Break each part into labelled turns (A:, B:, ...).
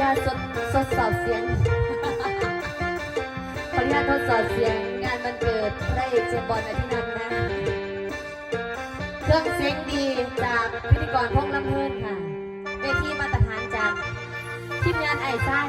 A: ญาตทดสอบเสียง ขออนุญาตทดสอบเสียงงานมันเกิดพระเอกเจมบอลอธินันนะ เครื่องเสียงดีจากพิธีกรพงลำพลินค่ะ เวทีมาตรฐานจากทีมงานไอ้ไส้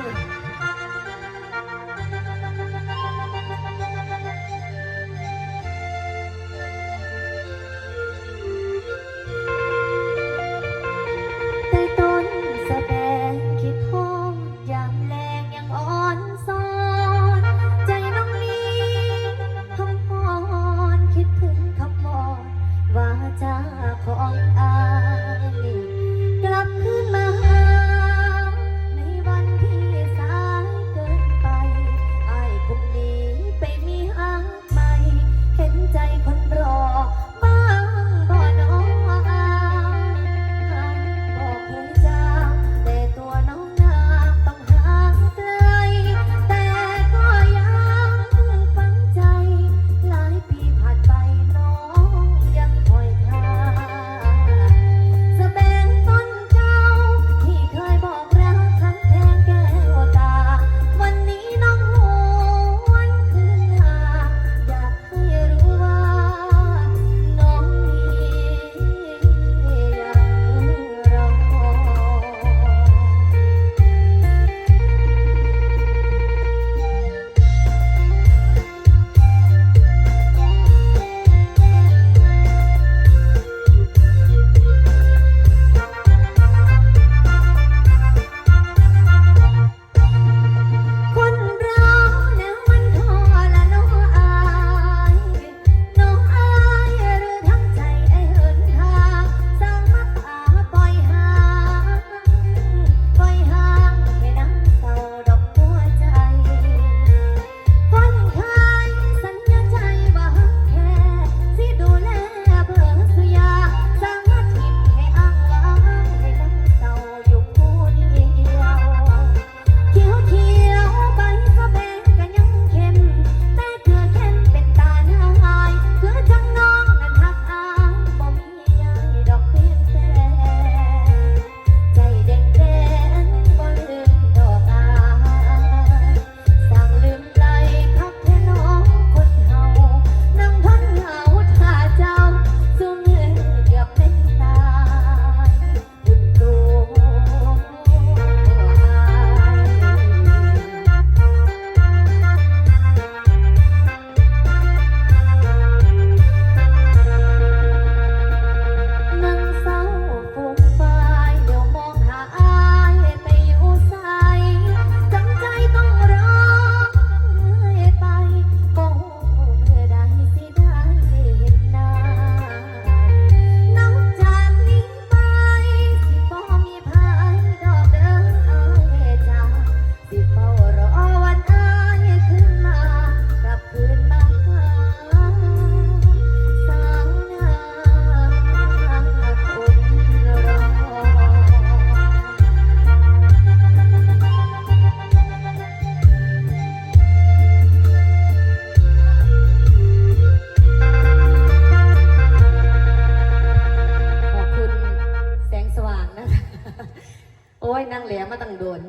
A: นั่งแหลมมาตั้งโดน